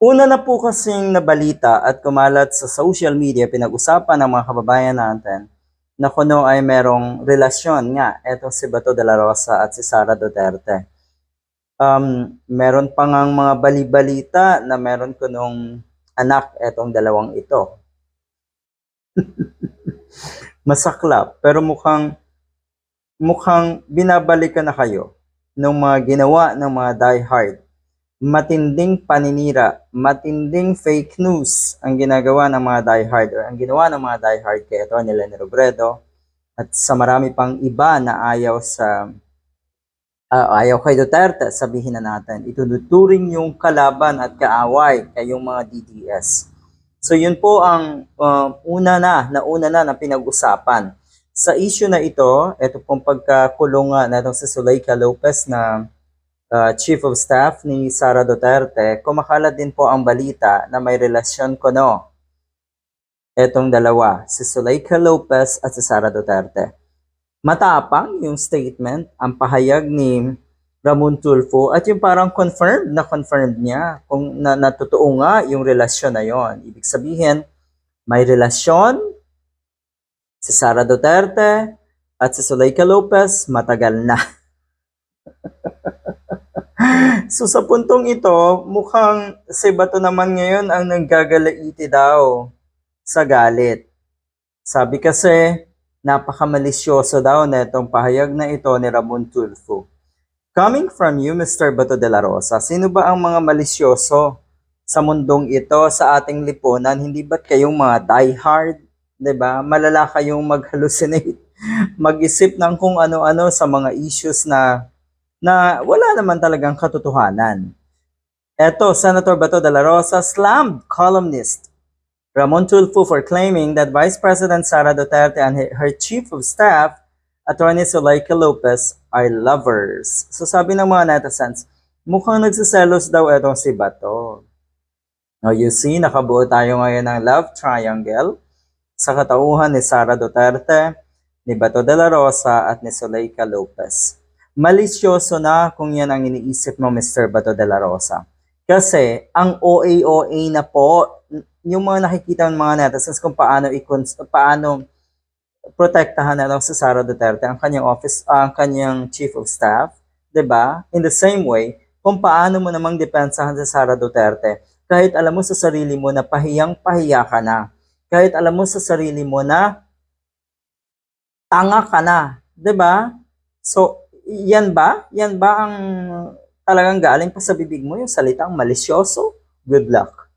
Una na po kasing nabalita at kumalat sa social media, pinag-usapan ng mga kababayan natin na kuno ay merong relasyon nga, eto si Bato de la Rosa at si Sara Duterte. Um, meron pa ngang mga balibalita na meron kunong anak etong dalawang ito. Masaklap, pero mukhang mukhang binabalikan na kayo ng mga ginawa ng mga diehard matinding paninira, matinding fake news ang ginagawa ng mga diehard or ang ginawa ng mga diehard kay Atty. Lenny Robredo at sa marami pang iba na ayaw sa ah, ayaw kay Duterte, sabihin na natin, itunuturing yung kalaban at kaaway kay yung mga DDS. So yun po ang uh, una na, na una na na pinag-usapan. Sa issue na ito, ito pong pagkakulong nga na itong si Zuleika Lopez na uh, Chief of Staff ni Sara Duterte, kumakalat din po ang balita na may relasyon ko no. Etong dalawa, si Zuleika Lopez at si Sara Duterte. Matapang yung statement, ang pahayag ni Ramon Tulfo at yung parang confirmed na confirmed niya kung na, na totoo nga yung relasyon na yon. Ibig sabihin, may relasyon si Sara Duterte at si Zuleika Lopez matagal na. So sa puntong ito, mukhang si Bato naman ngayon ang nanggagalaiti daw sa galit. Sabi kasi, napakamalisyoso daw na itong pahayag na ito ni Ramon Tulfo. Coming from you, Mr. Bato de la Rosa, sino ba ang mga malisyoso sa mundong ito, sa ating lipunan? Hindi ba't kayong mga diehard? 'di ba? Malala kayong mag-hallucinate, mag-isip ng kung ano-ano sa mga issues na na wala naman talagang katotohanan. Eto, Senator Bato de la Rosa slammed columnist Ramon Tulfo for claiming that Vice President Sara Duterte and her Chief of Staff, Attorney Zuleika Lopez, are lovers. So sabi ng mga netizens, mukhang nagsiselos daw etong si Bato. Now you see, nakabuo tayo ngayon ng love triangle sa katauhan ni Sara Duterte, ni Bato de la Rosa at ni Zuleika Lopez malisyoso na kung yan ang iniisip mo, Mr. Bato de la Rosa. Kasi, ang OA-OA na po, yung mga nakikita ng mga netizens kung paano, ikon, paano protektahan na lang si Sara Duterte, ang kanyang office, ang kanyang chief of staff, 'di ba? In the same way, kung paano mo namang depensahan si Sara Duterte, kahit alam mo sa sarili mo na pahiyang pahiya ka na, kahit alam mo sa sarili mo na tanga ka na, 'di ba? So, yan ba? Yan ba ang talagang galing pa sa bibig mo yung salitang malisyoso? Good luck.